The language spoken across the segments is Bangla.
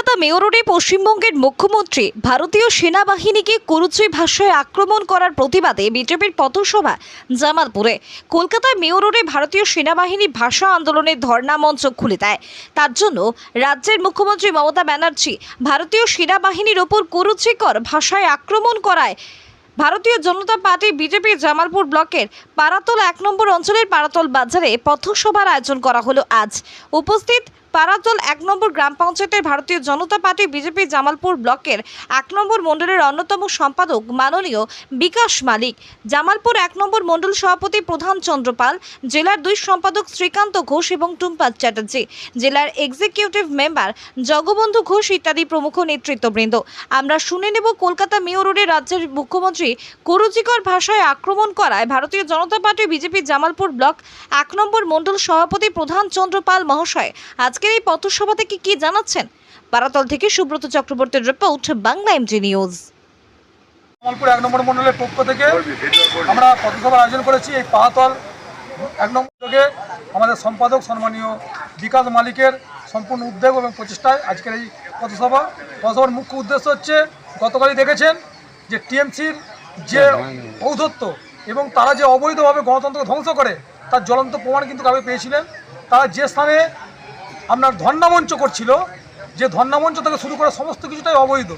কলকাতা মেয়র রোডে পশ্চিমবঙ্গের মুখ্যমন্ত্রী ভারতীয় সেনাবাহিনীকে কুরুচি ভাষায় আক্রমণ করার প্রতিবাদে বিজেপির পথসভা জামালপুরে। কলকাতায় মেয়রোডে ভারতীয় সেনাবাহিনী ভাষা আন্দোলনের ধর্ণা মঞ্চ খুলে দেয়। তার জন্য রাজ্যের মুখ্যমন্ত্রী মমতা ব্যানার্জি ভারতীয় সেনাবাহিনীর ওপর কুরুচিকর ভাষায় আক্রমণ করায়। ভারতীয় জনতা পার্টি বিজেপি জামালপুর ব্লকের পারাতল এক নম্বর অঞ্চলের পারাতল বাজারে পথসভার আয়োজন করা হলো আজ। উপস্থিত পারাতল এক নম্বর গ্রাম পঞ্চায়েতের ভারতীয় জনতা পার্টি বিজেপি জামালপুর ব্লকের এক নম্বর মণ্ডলের অন্যতম সম্পাদক মাননীয় বিকাশ মালিক। জামালপুর এক নম্বর মণ্ডল সভাপতি প্রধান চন্দ্রপাল জেলার দুই সম্পাদক শ্রীকান্ত ঘোষ এবং টুম্পা চ্যাটার্জি, জেলার এক্সিকিউটিভ মেম্বার জগবন্ধু ঘোষ ইত্যাদি প্রমুখ নেতৃত্ববৃন্দ। আমরা শুনে নেব কলকাতা মেয়র রোডে রাজ্যের মুখ্যমন্ত্রী কুরুচিকর ভাষায় আক্রমণ করায় Bharatiya Janata party BJP Jamalpur block এক নম্বর মণ্ডল সভাপতি প্রধান চন্দ্রপাল মহাশয় আজকের এই পথসভা থেকে কি জানাচ্ছেন? পারাতল থেকে সুব্রত চক্রবর্তীর report, Bangla MG news. Kamalpur এক নম্বর মণ্ডলের পক্ষ থেকে আমরা পথসভার আয়োজন করেছি। এই পাহাতল এক নম্বর আমাদের সম্পাদক সম্মানীয় বিকাশ মালিকের সম্পূর্ণ উদ্যোগ এবং প্রচেষ্টায় আজকের এই পথসভা। পথসভার মুখ্য উদ্দেশ্য হচ্ছে, গতকালই দেখেছেন যে টিএমসির যে ঔদ্ধত্য এবং তারা যে অবৈধভাবে গণতন্ত্রকে ধ্বংস করে, তার জ্বলন্ত প্রমাণ কিন্তু কাবে পেয়েছিলেন। তারা যে স্থানে আপনার ধর্ণামঞ্চ করছিল, যে ধর্ণামঞ্চ থেকে শুরু করে সমস্ত কিছুটাই অবৈধ।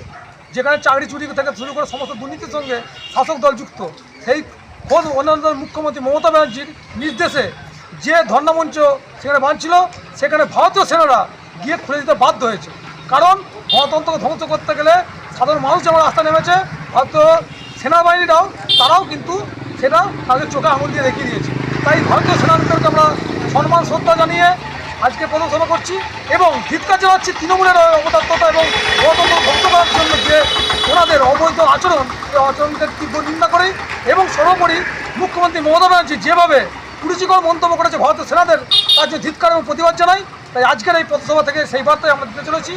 যেখানে চাকরি চুরি থেকে শুরু করে সমস্ত দুর্নীতির সঙ্গে শাসক দল যুক্ত। সেই খোদ অন্যান্য মুখ্যমন্ত্রী মমতা ব্যানার্জির নির্দেশে যে ধর্ণামঞ্চ সেখানে বাঁধছিল, সেখানে ভারতীয় সেনারা গিয়ে খুলে দিতে বাধ্য হয়েছে। কারণ গণতন্ত্রকে ধ্বংস করতে গেলে সাধারণ মানুষ যেমন রাস্তা নেমেছে, ভারতীয় সেনাবাহিনীরাও তারাও কিন্তু সেটা তাদের চোখে আঙুল দিয়ে দেখিয়ে দিয়েছে। তাই ভারতীয় সেনাদেরকে আমরা সম্মান, শ্রদ্ধা জানিয়ে আজকে পদসভা করছি এবং ধিৎকার জানাচ্ছি তৃণমূলের অবদার্থতা এবং গণতন্ত্র ধ্বংস করার জন্য যে ওনাদের অবৈধ আচরণ, এই আচরণকে তীব্র নিন্দা করি এবং সর্বোপরি মুখ্যমন্ত্রী মমতা ব্যানার্জি যেভাবে কুরুচিকর মন্তব্য করেছে ভারতের সেনাদের, তার যে ধিৎকার এবং প্রতিবাদ জানাই, তাই আজকের এই পথসভা থেকে সেই বার্তায় আমরা দিতে চলেছি।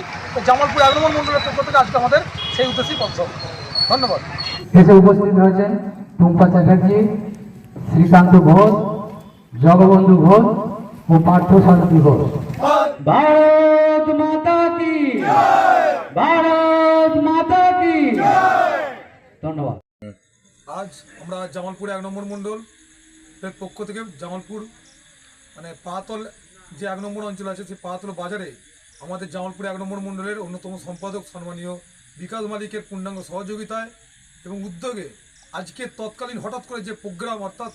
জামালপুর নম্বর মন্ডলের পক্ষ থেকে আজকে আমাদের সেই উদ্দেশ্যেই পথসভা। ধন্যবাদ। এসে উপস্থিত হয়েছেন টুম্পা চ্যাটার্জি, শ্রীকান্ত ঘোষ, জগবন্ধু ঘোষ ও পার্থ শান্তি ঘোষ। ভারত মাতা কি? ভারত মাতা কি? ধন্যবাদ। আজ আমরা জামালপুর এক নম্বর মণ্ডল এর পক্ষ থেকে জামালপুর মানে পাতল যে এক নম্বর অঞ্চল আছে সেই পাতল বাজারে আমাদের জামালপুর এক নম্বর মণ্ডলের অন্যতম সম্পাদক সম্মানীয় বিকাশ মালিকের পূর্ণাঙ্গ সহযোগিতায় এবং উদ্যোগে আজকে তৎকালীন হঠাৎ করে যে প্রোগ্রাম অর্থাৎ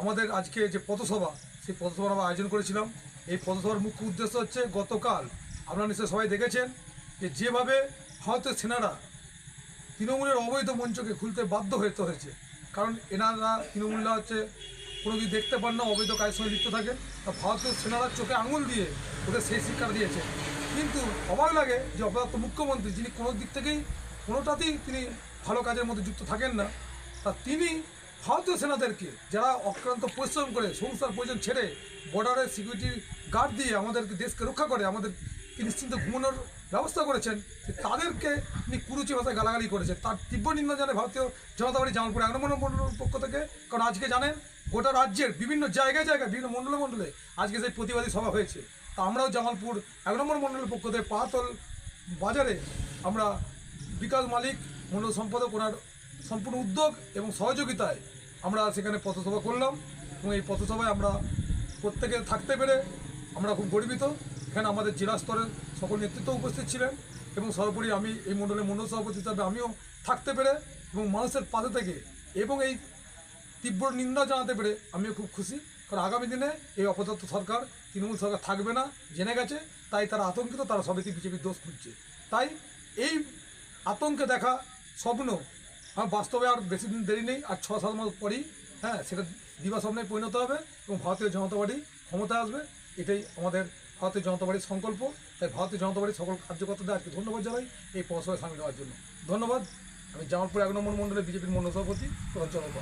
আমাদের আজকে যে পথসভা, সেই পথসভার আমরা আয়োজন করেছিলাম। এই পথসভার মুখ্য উদ্দেশ্য হচ্ছে গতকাল আপনারা নিশ্চয়ই সবাই দেখেছেন যে যেভাবে ভারতের সেনারা তৃণমূলের অবৈধ মঞ্চকে খুলতে বাধ্য হতে হয়েছে, কারণ এনারা তৃণমূলরা হচ্ছে কোনো কিছু দেখতে পান না, অবৈধ কাজের সঙ্গে লিপ্ত থাকে তা ভারতীয় সেনারা চোখে আঙুল দিয়ে ওদের সেই শিক্ষা দিয়েছে। কিন্তু অবাক লাগে যে অপদার্থ মুখ্যমন্ত্রী, যিনি কোনো দিক থেকেই কোনোটাতেই তিনি ভালো কাজের মধ্যে যুক্ত থাকেন না, তা তিনি ভারতীয় সেনাদেরকে যারা অক্রান্ত পরিশ্রম করে সংস্থার প্রয়োজন ছেড়ে বর্ডারের সিকিউরিটি গার্ড দিয়ে আমাদেরকে দেশকে রক্ষা করে আমাদের নিশ্চিন্ত ঘুমানোর ব্যবস্থা করেছেন তাদেরকে তিনি কুরুচি ভাষায় গালাগালি করেছেন। তার তীব্র নিন্দা জানে ভারতীয় জনতা পার্টি জামালপুর এক নম্বর পক্ষ থেকে। কারণ আজকে জানেন, গোটা রাজ্যের বিভিন্ন জায়গায় জায়গায়, বিভিন্ন মণ্ডলে মণ্ডলে আজকে সেই প্রতিবাদী সভা হয়েছে। তা আমরাও জামালপুর এক নম্বর মণ্ডলের পক্ষ থেকে পাতল বাজারে আমরা বিকাশ মালিক, মণ্ডল সম্পাদক, ওনার সম্পূর্ণ উদ্যোগ এবং সহযোগিতায় আমরা সেখানে পথসভা করলাম এবং এই পথসভায় আমরা প্রত্যেকে থাকতে পেরে আমরা খুব গর্বিত। এখানে আমাদের জেলা স্তরের সকল নেতৃত্ব উপস্থিত ছিলেন এবং সর্বোপরি আমি এই মণ্ডলের মণ্ডল সভাপতি হিসাবে আমিও থাকতে পেরে এবং মানুষের পাশে থেকে এবং এই তীব্র নিন্দা জানাতে পেরে আমিও খুব খুশি। কারণ আগামী দিনে এই অপদার্থ সরকার, তৃণমূল সরকার থাকবে না, জেনে গেছে, তাই তারা আতঙ্কিত, তারা সবাই বিজেপির দোষ খুঁজছে। তাই এই আতঙ্কে দেখা স্বপ্ন আমার বাস্তবে আর বেশি দিন দেরি নেই, আর ছ সাত মাস পরেই হ্যাঁ সেটা দিবা স্বপ্নে পরিণত হবে এবং ভারতীয় জনতা পার্টি ক্ষমতা আসবে। এটাই আমাদের ভারতীয় জনতা পার্টির সংকল্প। তাই ভারতীয় জনতা পার্টির সকল কার্যকর্তাদের আজকে ধন্যবাদ জানাই এই পৌরসভায় সামিল হওয়ার জন্য। ধন্যবাদ। আমি জামালপুর এক নম্বর মণ্ডলে বিজেপির মন্ডল সভাপতি, প্রধান চন্দ্র